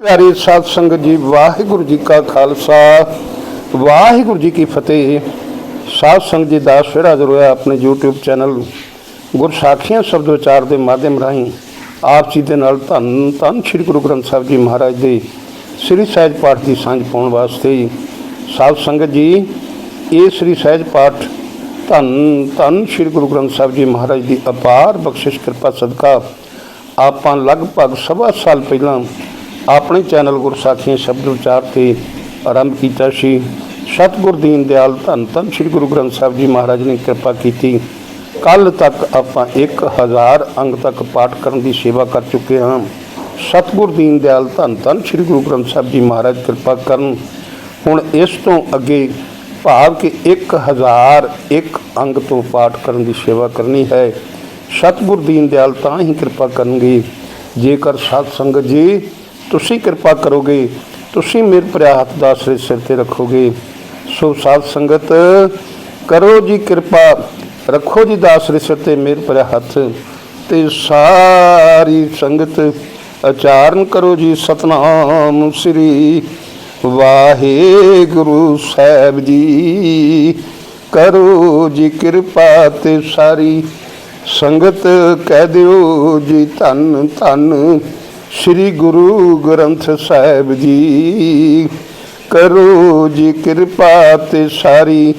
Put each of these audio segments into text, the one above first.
ਪਿਆਰੀ ਸਾਧ ਸੰਗਤ ਜੀ, ਵਾਹਿਗੁਰੂ ਜੀ ਕਾ ਖਾਲਸਾ। ਵਾਹਿਗੁਰੂ ਜੀ ਕੀ ਫਤਿਹ। ਸਾਧ ਸੰਗਤ ਜੀ ਦਾ ਫਿਰ ਹਾਜ਼ਰ ਆਪਣੇ YouTube ਚੈਨਲ ਗੁਰਸਾਖੀਆਂ ਸ਼ਬਦ ਵਿਚਾਰ ਦੇ ਮਾਧਿਅਮ ਰਾਹੀਂ ਆਪ ਜੀ ਦੇ ਨਾਲ ਧੰਨ ਧੰਨ ਸ੍ਰੀ ਗੁਰੂ ਗ੍ਰੰਥ ਸਾਹਿਬ ਜੀ ਮਹਾਰਾਜ ਦੇ ਸ੍ਰੀ ਸਹਿਜ ਪਾਠ ਦੀ ਸਾਂਝ ਪਾਉਣ ਵਾਸਤੇ ਸਾਧ ਸੰਗਤ ਜੀ, ਇਹ ਸ੍ਰੀ ਸਹਿਜ ਪਾਠ ਧੰਨ ਧੰਨ ਸ੍ਰੀ ਗੁਰੂ ਗ੍ਰੰਥ ਸਾਹਿਬ ਜੀ ਮਹਾਰਾਜ ਦੀ ਅਪਾਰ ਬਖਸ਼ਿਸ਼ ਕਿਰਪਾ ਸਦਕਾ ਆਪਾਂ ਲਗਭਗ ਸਵਾ ਸਾਲ ਪਹਿਲਾਂ ਆਪਣੇ ਚੈਨਲ ਗੁਰਸਾਖੀਆਂ ਸ਼ਬਦ ਵਿਚਾਰ ਤੇ ਆਰੰਭ ਕੀਤਾ ਸੀ ਸਤਿਗੁਰ ਦੀਨ ਦਿਆਲ ਧੰਨ ਧੰਨ ਸ੍ਰੀ ਗੁਰੂ ਗ੍ਰੰਥ ਸਾਹਿਬ ਜੀ ਮਹਾਰਾਜ ਨੇ ਕਿਰਪਾ ਕੀਤੀ ਕੱਲ ਤੱਕ ਆਪਾਂ 1000 ਅੰਗ ਤੱਕ ਪਾਠ ਕਰਨ ਦੀ ਸੇਵਾ ਕਰ ਚੁੱਕੇ ਹਾਂ ਸਤਿਗੁਰ ਦੀਨ ਦਿਆਲ ਧੰਨ ਧੰਨ ਸ੍ਰੀ ਗੁਰੂ ਗ੍ਰੰਥ ਸਾਹਿਬ ਜੀ ਮਹਾਰਾਜ ਕਿਰਪਾ ਕਰਨ ਹੁਣ ਇਸ ਤੋਂ ਅੱਗੇ ਭਾਵ ਕਿ 1000 ਇੱਕ ਅੰਗ ਤੋਂ ਪਾਠ ਕਰਨ ਦੀ ਸੇਵਾ ਕਰਨੀ ਹੈ ਸਤਿਗੁਰ ਦੀਨ ਦਿਆਲ ਤਾਂ ਹੀ ਕਿਰਪਾ ਕਰਨਗੇ ਜੇਕਰ ਸਾਧ ਸੰਗਤ ਜੀ ਤੁਸੀਂ ਕਿਰਪਾ ਕਰੋਗੇ, ਤੁਸੀਂ ਮੇਰੇ ਭਰਿਆ ਹੱਥ ਦਾ ਸਿਰ ਸਿਰ ਤੇ ਰੱਖੋਗੇ। ਸੋ ਸਾਧ ਸੰਗਤ, ਕਰੋ ਜੀ ਕਿਰਪਾ, ਰੱਖੋ ਜੀ ਦਾਸ ਰਿਸਰ ਤੇ ਮੇਰੇ ਭਰਿਆ ਹੱਥ ਤੇ ਸਾਰੀ ਸੰਗਤ ਉਚਾਰਨ ਕਰੋ ਜੀ ਸਤਨਾਮ ਸ੍ਰੀ ਵਾਹਿਗੁਰੂ ਸਾਹਿਬ ਜੀ। ਕਰੋ ਜੀ ਕਿਰਪਾ ਤੇ ਸਾਰੀ ਸੰਗਤ, ਕਹਿ ਦਿਓ ਜੀ ਧੰਨ ਧੰਨ। ਸ੍ਰੀ ਗੁਰੂ ਗ੍ਰੰਥ ਸਾਹਿਬ ਜੀ, ਕਰੋ ਜੀ ਕਿਰਪਾ ਤੇ ਸਾਰੀ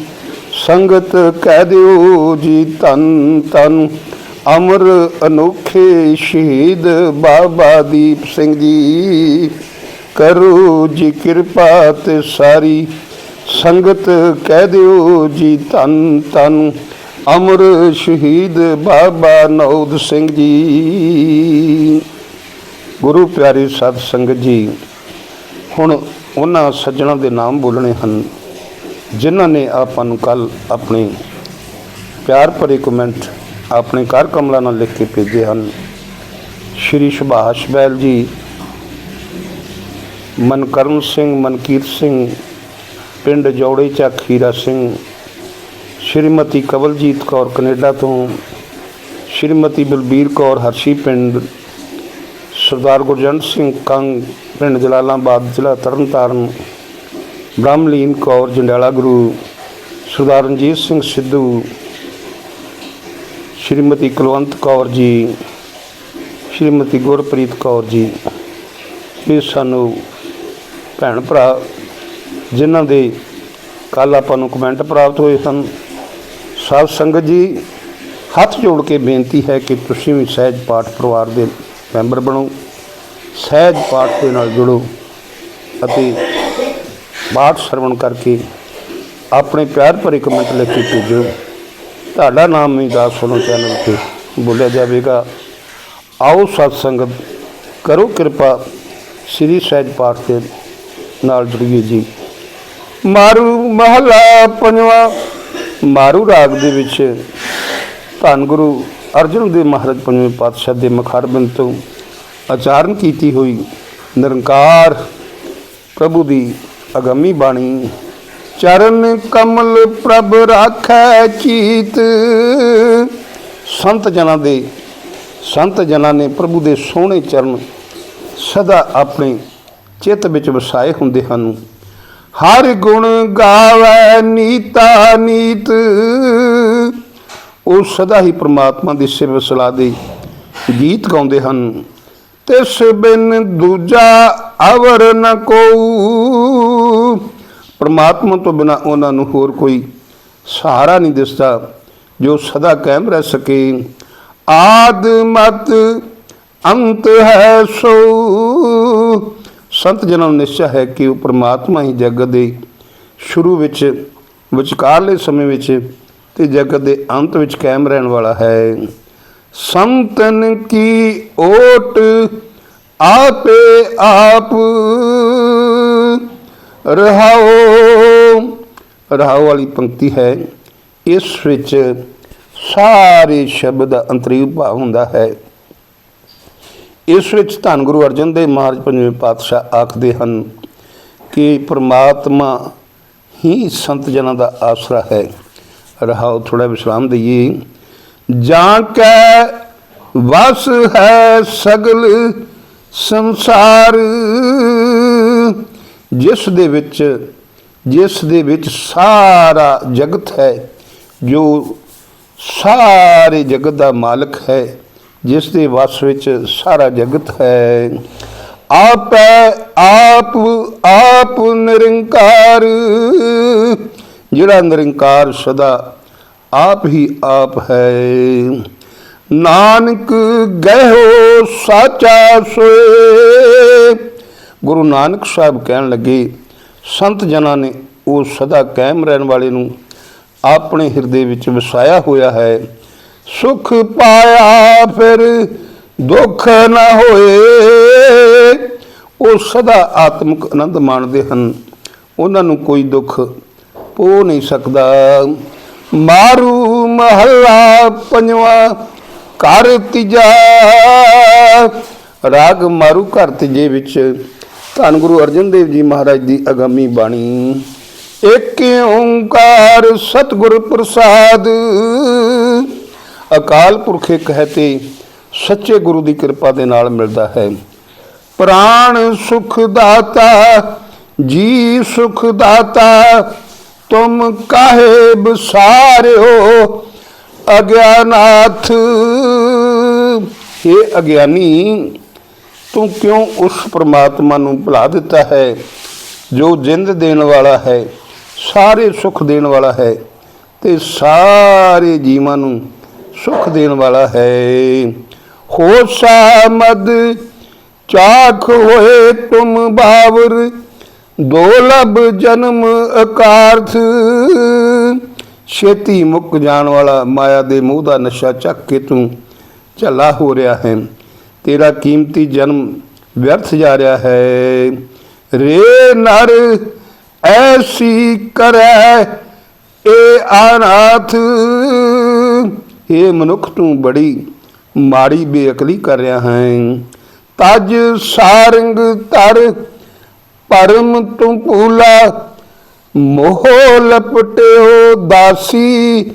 ਸੰਗਤ ਕਹਿ ਦਿਓ ਜੀ ਧੰਨ ਧੰਨ। ਅਮਰ ਅਨੋਖੇ ਸ਼ਹੀਦ ਬਾਬਾ ਦੀਪ ਸਿੰਘ ਜੀ, ਕਰੋ ਜੀ ਕਿਰਪਾ ਤੇ ਸਾਰੀ ਸੰਗਤ ਕਹਿ ਦਿਓ ਜੀ ਧੰਨ ਧੰਨ। ਅਮਰ ਸ਼ਹੀਦ ਬਾਬਾ ਨੌਦ ਸਿੰਘ ਜੀ। ਗੁਰੂ ਪਿਆਰੀ ਸਾਧ ਸੰਗਤ ਜੀ, ਹੁਣ ਉਹਨਾਂ ਸੱਜਣਾ ਦੇ ਨਾਮ ਬੋਲਣੇ ਹਨ, ਜਿਨ੍ਹਾਂ ਨੇ ਆਪਾਂ ਨੂੰ ਕੱਲ ਆਪਣੇ ਪਿਆਰ ਭਰੇ ਕਮੈਂਟ ਆਪਣੇ ਕਾਰ ਕਮਲਾ ਨਾਲ ਲਿਖ ਕੇ ਭੇਜੇ ਹਨ। ਸ਼੍ਰੀ ਸੁਭਾਸ਼ ਬੈਲ ਜੀ, ਮਨਕਰਨ ਸਿੰਘ ਮਨਕੀਰਤ ਸਿੰਘ, ਪਿੰਡ ਜੋੜੇ ਚੱਕ ਖੀਰਾ ਸਿੰਘ, ਸ਼੍ਰੀਮਤੀ ਕਵਲਜੀਤ ਕੌਰ ਕੈਨੇਡਾ ਤੋਂ, ਸ਼੍ਰੀਮਤੀ ਬਲਬੀਰ ਕੌਰ ਹਰਸ਼ੀ ਪਿੰਡ ਸਰਦਾਰ ਗੁਰਜੰਟ ਸਿੰਘ ਕੰਗ, ਪਿੰਡ ਜਲਾਲਾਬਾਦ, ਜ਼ਿਲ੍ਹਾ ਤਰਨਤਾਰਨ, ਬ੍ਰਹਮਲੀਨ ਕੌਰ, ਜੰਡਿਆਲਾ ਗੁਰੂ, ਸਰਦਾਰ ਰਣਜੀਤ ਸਿੰਘ ਸਿੱਧੂ, ਸ਼੍ਰੀਮਤੀ ਕੁਲਵੰਤ ਕੌਰ ਜੀ, ਸ਼੍ਰੀਮਤੀ ਗੁਰਪ੍ਰੀਤ ਕੌਰ ਜੀ, ਇਹ ਸਾਨੂੰ ਭੈਣ ਭਰਾ, ਜਿਨ੍ਹਾਂ ਦੇ ਕੱਲ ਆਪਾਂ ਨੂੰ ਕਮੈਂਟ ਪ੍ਰਾਪਤ ਹੋਏ ਸਨ। ਸਾਧ ਸੰਗਤ ਜੀ, ਹੱਥ ਜੋੜ ਕੇ ਬੇਨਤੀ ਹੈ ਕਿ ਤੁਸੀਂ ਵੀ ਸਹਿਜ ਪਾਠ ਪਰਿਵਾਰ ਦੇ ਮੈਂਬਰ ਬਣੋ, ਸਹਿਜ ਪਾਠ ਦੇ ਨਾਲ ਜੁੜੋ ਅਤੇ ਪਾਠ ਸਰਵਣ ਕਰਕੇ ਆਪਣੇ ਪਿਆਰ ਭਰੇ ਕਮੈਂਟ ਲਿਖ ਕੇ ਭੇਜੋ। ਤੁਹਾਡਾ ਨਾਮ ਵੀ ਦਾਸ ਸੁਣੋ ਚੈਨਲ ਤੇ ਬੋਲਿਆ ਜਾਵੇਗਾ। ਆਓ ਸਤ ਸੰਗਤ ਕਰੋ ਕਿਰਪਾ ਸ੍ਰੀ ਸਹਿਜ ਪਾਠ ਦੇ ਨਾਲ ਜੁੜੀਏ ਜੀ। ਮਾਰੂ ਮਹਲਾ ਪੰਜਵਾ, ਮਾਰੂ ਰਾਗ ਦੇ ਵਿੱਚ ਧੰਨ ਗੁਰੂ ਅਰਜਨ ਦੇ ਮਹਾਰਾਜ ਪੰਜਵੇਂ ਪਾਤਸ਼ਾਹ ਦੇ ਮੁਖਾਰਬਿੰਦ ਤੋਂ ਆਚਾਰਨ ਕੀਤੀ ਹੋਈ ਨਿਰੰਕਾਰ ਪ੍ਰਭੂ ਦੀ ਅਗੰਮੀ ਬਾਣੀ, ਚਰਨ ਕਮਲ ਪ੍ਰਭ ਰਾਖੈ ਚੀਤ। ਸੰਤ ਜਨਾਂ ਦੇ, ਸੰਤ ਜਨਾਂ ਨੇ ਪ੍ਰਭੂ ਦੇ ਸੋਹਣੇ ਚਰਨ ਸਦਾ ਆਪਣੇ ਚਿੱਤ ਵਿੱਚ ਵਸਾਏ ਹੁੰਦੇ ਹਨ। ਹਰ ਗੁਣ ਗਾਵੇ ਨੀਤਾ ਨੀਤ। ਉਹ ਸਦਾ ਹੀ ਪ੍ਰਮਾਤਮਾ ਦੀ ਸਿਫਤ ਸਲਾਹ ਦੇ ਗੀਤ ਗਾਉਂਦੇ ਹਨ। ਤਿਸ ਬਿਨ ਦੂਜਾ ਅਵਰ ਨ ਕੋ ਪ੍ਰਮਾਤਮਾ ਤੋਂ ਬਿਨਾ ਉਹਨਾਂ ਨੂੰ ਹੋਰ ਕੋਈ ਸਹਾਰਾ ਨਹੀਂ ਦਿਸਦਾ ਜੋ ਸਦਾ ਕਾਇਮ ਰਹਿ ਸਕੇ। ਆਦ ਮਤ ਅੰਤ ਹੈ ਸੋ। ਸੰਤ ਜਨਾਂ ਨੂੰ ਨਿਸ਼ਚੈ ਹੈ ਕਿ ਉਹ ਪ੍ਰਮਾਤਮਾ ਹੀ ਜਗਤ ਦੇ ਸ਼ੁਰੂ ਵਿੱਚ, ਵਿਚਕਾਰਲੇ ਸਮੇਂ ਵਿੱਚ ਤੇ ਜਗਤ ਦੇ ਅੰਤ ਵਿੱਚ ਕਾਇਮ ਰਹਿਣ ਵਾਲਾ ਹੈ। ਸੰਤਨ ਕੀ ਓਟ ਆਪੇ ਆਪ ਰਹਾਓ। ਰਹਾਓ ਵਾਲੀ ਪੰਕਤੀ ਹੈ। ਇਸ ਵਿੱਚ ਸਾਰੇ ਸ਼ਬਦ ਦਾ ਅੰਤਰੀਵ ਭਾਵ ਹੁੰਦਾ ਹੈ। ਇਸ ਵਿੱਚ ਧੰਨ ਗੁਰੂ ਅਰਜਨ ਦੇਵ ਮਹਾਰਾਜ ਪੰਜਵੇਂ ਪਾਤਸ਼ਾਹ ਆਖਦੇ ਹਨ ਕਿ ਪ੍ਰਮਾਤਮਾ ਹੀ ਸੰਤ ਜਨਾਂ ਦਾ ਆਸਰਾ ਹੈ। ਰਹਾਓ ਥੋੜਾ ਵਿਸ਼ਰਾਮ ਦਈਏ। ਜਾਂ ਕੈ ਵਸ ਹੈ ਸਗਲ ਸੰਸਾਰ। ਜਿਸ ਦੇ ਵਿੱਚ, ਜਿਸ ਦੇ ਵਿੱਚ ਸਾਰਾ ਜਗਤ ਹੈ, ਜੋ ਸਾਰੇ ਜਗਤ ਦਾ ਮਾਲਕ ਹੈ, ਜਿਸ ਦੇ ਵਸ ਵਿੱਚ ਸਾਰਾ ਜਗਤ ਹੈ। ਆਪ ਹੈ ਆਪ ਆਪ ਨਿਰੰਕਾਰ। ਜਿਹੜਾ ਨਿਰੰਕਾਰ ਸਦਾ ਆਪ ਹੀ ਆਪ ਹੈ। ਨਾਨਕ ਗਹਿਓ ਸਾਚਾ ਸੋਏ। ਗੁਰੂ ਨਾਨਕ ਸਾਹਿਬ ਕਹਿਣ ਲੱਗੇ, ਸੰਤ ਜਨਾਂ ਨੇ ਉਹ ਸਦਾ ਕਾਇਮ ਰਹਿਣ ਵਾਲੇ ਨੂੰ ਆਪਣੇ ਹਿਰਦੇ ਵਿੱਚ ਵਸਾਇਆ ਹੋਇਆ ਹੈ। ਸੁਖ ਪਾਇਆ ਫਿਰ ਦੁੱਖ ਨਾ ਹੋਏ। ਉਹ ਸਦਾ ਆਤਮਿਕ ਆਨੰਦ ਮਾਣਦੇ ਹਨ। ਉਹਨਾਂ ਨੂੰ ਕੋਈ ਦੁੱਖ ਪੋ ਨਹੀਂ ਸਕਦਾ। ਮਾਰੂ ਮਹੱਲਾ ਪੰਜਵਾ, ਘਰ ਤੀਜਾ। ਰਾਗ ਮਾਰੂ ਘਰ ਤੀਜੇ ਵਿੱਚ। ਧੰਨ ਗੁਰੂ ਅਰਜਨ ਦੇਵ ਜੀ ਮਹਾਰਾਜ ਦੀ ਅਗਾਮੀ ਬਾਣੀ। ਇੱਕ ਓੰਕਾਰ ਸਤਿਗੁਰ ਪ੍ਰਸਾਦ। ਅਕਾਲ ਪੁਰਖ ਇੱਕ ਹੈ ਤੇ ਸੱਚੇ ਗੁਰੂ ਦੀ ਕਿਰਪਾ ਦੇ ਨਾਲ ਮਿਲਦਾ ਹੈ। ਪ੍ਰਾਣ ਸੁਖ ਦਾਤਾ, ਜੀ ਸੁਖ ਦਾਤਾ ਤੁਮ ਕਾਹੇ ਬਸਾਰਿਓ ਅਗਿਆਨਾਥ? ਇਹ ਅਗਿਆਨੀ, ਤੂੰ ਕਿਉਂ ਉਸ ਪ੍ਰਮਾਤਮਾ ਨੂੰ ਭੁਲਾ ਦਿੱਤਾ ਹੈ, ਜੋ ਜਿੰਦ ਦੇਣ ਵਾਲਾ ਹੈ, ਸਾਰੇ ਸੁਖ ਦੇਣ ਵਾਲਾ ਹੈ ਤੇ ਸਾਰੇ ਜੀਵਾਂ ਨੂੰ ਸੁਖ ਦੇਣ ਵਾਲਾ ਹੈ? ਹੋਸਾ ਮਦ ਚਾਖ ਹੋਏ ਤੁਮ ਬਾਵਰ ਦੋਲਬ ਜਨਮ ਅਕਾਰਥ। ਛੇਤੀ ਮੁੱਕ ਜਾਣ ਵਾਲਾ ਮਾਇਆ ਦੇ ਮੂੰਹ ਦਾ ਨਸ਼ਾ ਚੱਕ ਕੇ ਤੂੰ ਝੱਲਾ ਹੋ ਰਿਹਾ ਹੈ। ਤੇਰਾ ਕੀਮਤੀ ਜਨਮ ਵਿਅਰਥ ਜਾ ਰਿਹਾ ਹੈ। ਰੇ ਨਰ, ਐਸੀ ਕਰੈ, ਏ ਅਨਾਥ। ਇਹ ਮਨੁੱਖ, ਤੂੰ ਬੜੀ ਮਾੜੀ ਬੇਅਕਲੀ ਕਰ ਰਿਹਾ ਹੈ। ਤਜ ਸਾਰੰਗ ਤਰ ਪਰਮ ਤੂੰ ਭੂਲਾ ਮੋਹ ਲਪਟਿਓ ਦਾਸੀ,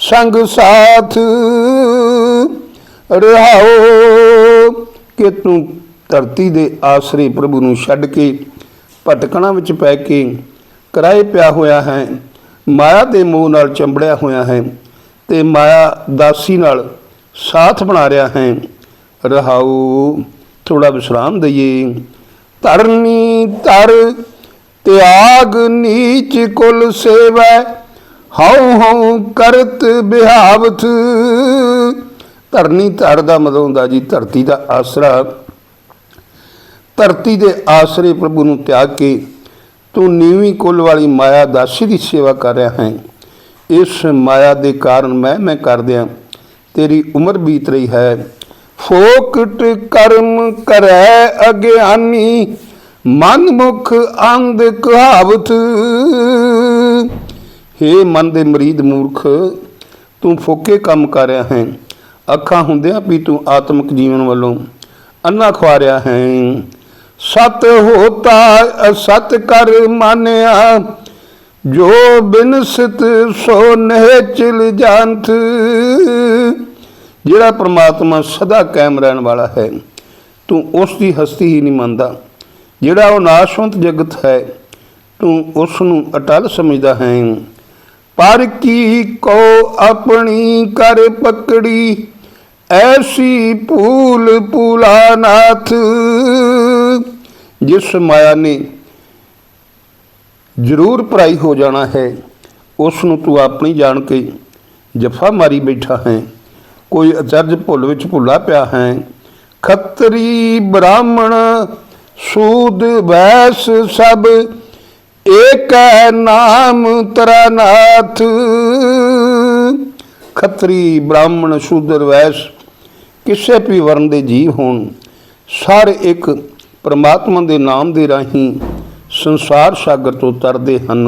ਸੰਗ ਸਾਥ ਰਹਾਓ। ਕਿ ਤੂੰ ਧਰਤੀ ਦੇ ਆਸਰੇ ਪ੍ਰਭੂ ਨੂੰ ਛੱਡ ਕੇ ਭਟਕਣਾ ਵਿੱਚ ਪੈ ਕੇ ਕਿਰਾਏ ਪਿਆ ਹੋਇਆ ਹੈ, ਮਾਇਆ ਦੇ ਮੋਹ ਨਾਲ ਚੰਬੜਿਆ ਹੋਇਆ ਹੈ ਤੇ ਮਾਇਆ ਦਾਸੀ ਨਾਲ ਸਾਥ ਬਣਾ ਰਿਹਾ ਹੈ ਰਹਾਉ ਥੋੜਾ ਵਿਸ਼ਰਾਮ ਦਈਏ। ਧਰਨੀ ਧਰ, ਤਿਆਗ ਨੀਚ ਕੁਲ ਸੇਵੈ, ਹਉ ਹਉ ਕਰਤ ਬਿਹਾਵਥ। ਧਰਨੀ ਧਰ ਦਾ ਮਤਲਬ ਹੁੰਦਾ ਜੀ ਧਰਤੀ ਦਾ ਆਸਰਾ। ਧਰਤੀ ਦੇ ਆਸਰੇ ਪ੍ਰਭੂ ਨੂੰ ਤਿਆਗ ਕੇ ਤੂੰ ਨੀਵੀਂ ਕੁੱਲ ਵਾਲੀ ਮਾਇਆ ਦਾਸੀ ਦੀ ਸੇਵਾ ਕਰ ਰਿਹਾ ਹੈ। ਇਸ ਮਾਇਆ ਦੇ ਕਾਰਨ ਮੈਂ ਮੈਂ ਕਰਦਿਆਂ ਤੇਰੀ ਉਮਰ ਬੀਤ ਰਹੀ ਹੈ। ਫੋਕਟ ਕਰਮ ਕਰੈ ਅਗਿਆਨੀ ਮਨ ਮੁਖ ਅੰਧ ਕਹਾਵਤ। ਹੇ ਮਨ ਦੇ ਮਰੀਦ ਮੂਰਖ, ਤੂੰ ਫੋਕੇ ਕੰਮ ਕਰ ਰਿਹਾ ਹੈ। ਅੱਖਾਂ ਹੁੰਦਿਆਂ ਵੀ ਤੂੰ ਆਤਮਿਕ ਜੀਵਨ ਵੱਲੋਂ ਅੰਨਾ ਖਵਾ ਰਿਹਾ ਹੈ। ਸਤ ਹੋਤਾ ਅਸਤ ਕਰ ਮਾਨਿਆ, ਜੋ ਬਿਨਸਤ ਸੋ ਨਹਿਚਲ ਜਾਂਤ। ਜਿਹੜਾ ਪ੍ਰਮਾਤਮਾ ਸਦਾ ਕਾਇਮ ਰਹਿਣ ਵਾਲਾ ਹੈ, ਤੂੰ ਉਸ ਦੀ ਹਸਤੀ ਹੀ ਨਹੀਂ ਮੰਨਦਾ। ਜਿਹੜਾ ਉਹ ਨਾਸ਼ਵੰਤ ਜਗਤ ਹੈ, ਤੂੰ ਉਸ ਨੂੰ ਅਟਲ ਸਮਝਦਾ ਹੈ। ਪਰ ਕੀ ਕੋ ਆਪਣੀ ਕਰ ਪਕੜੀ, ਐਸੀ ਭੂਲ ਭੂਲਾਨਾਥ, ਜਿਸ ਮਾਇਆ ਨੇ ਜ਼ਰੂਰ ਭਰਾਈ ਹੋ ਜਾਣਾ ਹੈ, ਉਸ ਨੂੰ ਤੂੰ ਆਪਣੀ ਜਾਣ ਕੇ ਜਫਾ ਮਾਰੀ ਬੈਠਾ ਹੈ। ਕੋਈ ਅਚਰਜ ਭੁੱਲ ਵਿੱਚ ਭੁੱਲਾ ਪਿਆ ਹੈ। ਖੱਤਰੀ ਬ੍ਰਾਹਮਣ ਸੂਦ ਵੈਸ ਸਭ ਏਕ ਹੈ ਨਾਮ ਤਰਨਾਥ। ਖੱਤਰੀ ਬ੍ਰਾਹਮਣ ਸ਼ੂਦਰ ਵੈਸ ਕਿਸੇ ਵੀ ਵਰਨ ਦੇ ਜੀਵ ਹੋਣ, ਸਾਰੇ ਇੱਕ ਪ੍ਰਮਾਤਮਾ ਦੇ ਨਾਮ ਦੇ ਰਾਹੀਂ ਸੰਸਾਰ ਸਾਗਰ ਤੋਂ ਤਰਦੇ ਹਨ।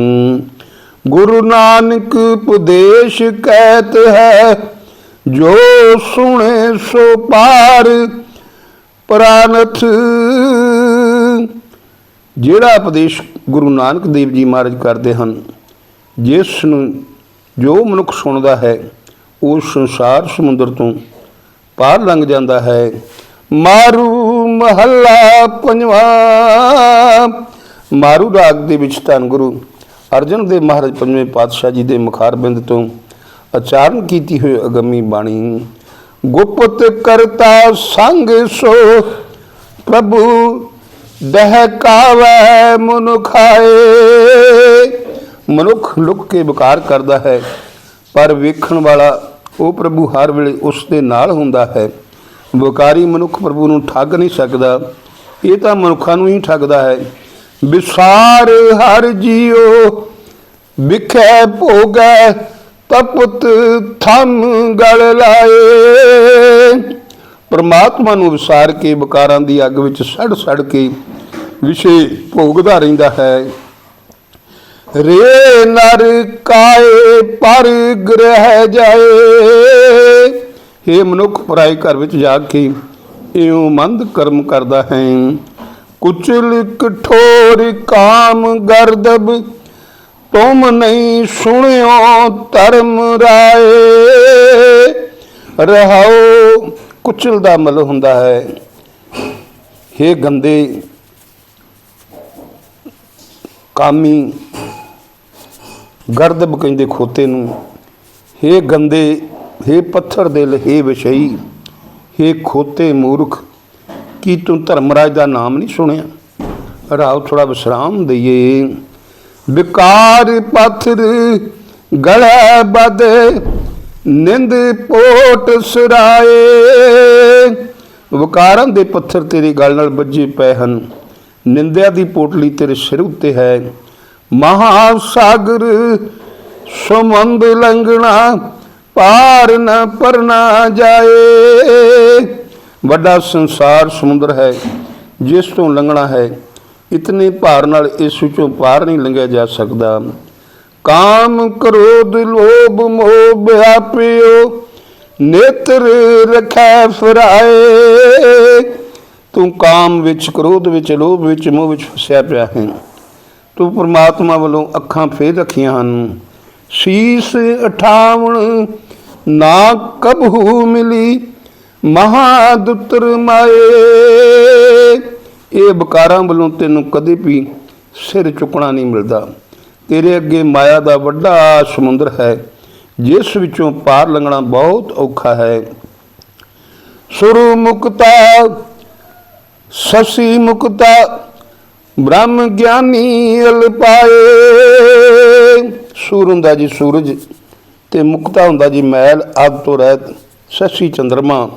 ਗੁਰੂ ਨਾਨਕ ਉਪਦੇਸ਼ ਕਹਿਤ ਹੈ ਜੋ ਸੁਣੇ ਸੋ ਪਾਰ ਪ੍ਰਾਨਥ। ਜਿਹੜਾ ਉਪਦੇਸ਼ ਗੁਰੂ ਨਾਨਕ ਦੇਵ ਜੀ ਮਹਾਰਾਜ ਕਰਦੇ ਹਨ, ਜਿਸ ਨੂੰ ਜੋ ਮਨੁੱਖ ਸੁਣਦਾ ਹੈ, ਉਹ ਸੰਸਾਰ ਸਮੁੰਦਰ ਤੋਂ ਪਾਰ ਲੰਘ ਜਾਂਦਾ ਹੈ। ਮਾਰੂ ਮਹੱਲਾ ਪੰਜਵਾਂ, ਮਾਰੂ ਰਾਗ ਦੇ ਵਿੱਚ ਧੰਨ ਗੁਰੂ ਅਰਜਨ ਦੇਵ ਮਹਾਰਾਜ ਪੰਜਵੇਂ ਪਾਤਸ਼ਾਹ ਜੀ ਦੇ ਮੁਖਾਰਬਿੰਦ ਤੋਂ ਅਚਾਰਨ ਕੀਤੀ ਹੋਈ ਅਗੰਮੀ ਬਾਣੀ, ਗੁਪਤ ਕਰਤਾ ਸੰਗ ਸੋ, ਪ੍ਰਭੂ ਦਹਿਕਾਵੈ ਮਨੁਖਾਏ ਮਨੁੱਖ ਲੁਕ ਕੇ ਵਿਕਾਰ ਕਰਦਾ ਹੈ, ਪਰ ਵੇਖਣ ਵਾਲਾ ਉਹ ਪ੍ਰਭੂ ਹਰ ਵੇਲੇ ਉਸ ਦੇ ਨਾਲ ਹੁੰਦਾ ਹੈ। ਵਿਕਾਰੀ ਮਨੁੱਖ ਪ੍ਰਭੂ ਨੂੰ ਠੱਗ ਨਹੀਂ ਸਕਦਾ, ਇਹ ਤਾਂ ਮਨੁੱਖਾਂ ਨੂੰ ਹੀ ਠੱਗਦਾ ਹੈ। ਵਿਸਾਰ ਹਰ ਜੀਓ, ਵਿਖੇ ਭੋਗੈ ਤਪਤ ਥਮ ਗਲ ਲਾਏ। ਪਰਮਾਤਮਾ ਨੂੰ ਵਿਸਾਰ ਕੇ ਵਿਕਾਰਾਂ ਦੀ ਅੱਗ ਵਿੱਚ ਸੜ ਸੜ ਕੇ ਵਿਸ਼ੇ ਭੋਗਦਾ ਰਹਿੰਦਾ ਹੈ। ਰੇ ਨਰ ਕਾਏ ਪਰ ਗ੍ਰਹਿ ਜਾਏ। ਇਹ ਮਨੁੱਖ ਪਰਾਏ ਘਰ ਵਿੱਚ ਜਾ ਕੇ ਇਉਂ ਮੰਦ ਕਰਮ ਕਰਦਾ ਹੈ। ਕੁਚਲ ਕਠੋਰ ਕਾਮ ਗਰਦਬ ਤੁਮ ਨਹੀਂ ਸੁਣਿਓ ਧਰਮ ਰਾਏ ਰਹਾਓ ਕੁਚਲ ਦਾ ਮਲ ਹੁੰਦਾ ਹੈ हे ਗੰਦੇ ਕਾਮੀ ਗਰਦਬ ਕਹਿੰਦੇ ਖੋਤੇ ਨੂੰ हे ਗੰਦੇ हे ਪੱਥਰ ਦਿਲ हे ਵਿਸ਼ਈ हे ਖੋਤੇ ਮੂਰਖ ਕੀ ਤੂੰ ਧਰਮਰਾਜ ਦਾ ਨਾਮ ਨਹੀਂ ਸੁਣਿਆ ਰਾਉ ਥੋੜਾ ਵਿਸਰਾਮ ਦਈਏ ਵਿਕਾਰ ਪੱਥਰ ਗਲਾ ਬਦ, ਨਿੰਦ ਪੋਟ ਸਰਾਏ। ਵਿਕਾਰਾਂ ਦੇ ਪੱਥਰ ਤੇਰੇ ਗੱਲ ਨਾਲ ਵੱਜੇ ਪਏ ਹਨ, ਨਿੰਦਿਆ ਦੀ ਪੋਟਲੀ ਤੇਰੇ ਸਿਰ ਉੱਤੇ ਹੈ। ਮਹਾ ਸਾਗਰ ਸਮੁੰਦ ਲੰਘਣਾ, ਪਾਰ ਨਾ ਪਰਨਾ ਜਾਏ। ਵੱਡਾ ਸੰਸਾਰ ਸਮੁੰਦਰ ਹੈ, ਜਿਸ ਤੋਂ ਲੰਘਣਾ ਹੈ। ਇਤਨੇ ਭਾਰ ਨਾਲ ਇਸ ਵਿੱਚੋਂ ਪਾਰ ਨਹੀਂ ਲੰਘਿਆ ਜਾ ਸਕਦਾ। ਕਾਮ ਕ੍ਰੋਧ ਲੋਭ ਮੋਹ ਵਿਆਪਿਓ, ਨੇਤਰ ਰਖੈ ਫਰਾਏ। ਤੂੰ ਕਾਮ ਵਿੱਚ, ਕ੍ਰੋਧ ਵਿੱਚ, ਲੋਭ ਵਿੱਚ, ਮੋਹ ਵਿੱਚ ਫਸਿਆ ਪਿਆ ਹੈ। ਤੂੰ ਪ੍ਰਮਾਤਮਾ ਵੱਲੋਂ ਅੱਖਾਂ ਫੇਰ ਰੱਖੀਆਂ ਹਨ। ਸੀਸ ਉਠਾਵਣ ਨਾ ਕਬਹੂ ਮਿਲੀ, ਮਹਾਦੁੱਤਰ ਮਾਏ। ਇਹ ਬਕਾਰਾਂ ਵੱਲੋਂ ਤੈਨੂੰ ਕਦੇ ਵੀ ਸਿਰ ਚੁੱਕਣਾ ਨਹੀਂ ਮਿਲਦਾ। ਤੇਰੇ ਅੱਗੇ ਮਾਇਆ ਦਾ ਵੱਡਾ ਸਮੁੰਦਰ ਹੈ, ਜਿਸ ਵਿੱਚੋਂ ਪਾਰ ਲੰਘਣਾ ਬਹੁਤ ਔਖਾ ਹੈ। ਸੁਰੂ ਮੁਕਤਾ ਸਸੀ ਮੁਕਤਾ ਬ੍ਰਹਮ ਗਿਆਨੀ ਅਲ ਪਾਏ। ਸੂਰ ਹੁੰਦਾ ਜੀ ਸੂਰਜ ਤੇ ਮੁਕਤਾ ਹੁੰਦਾ ਜੀ ਮੈਲ ਅਬ ਤੋਂ ਰਹਿਤ ਸਸੀ ਚੰਦਰਮਾ।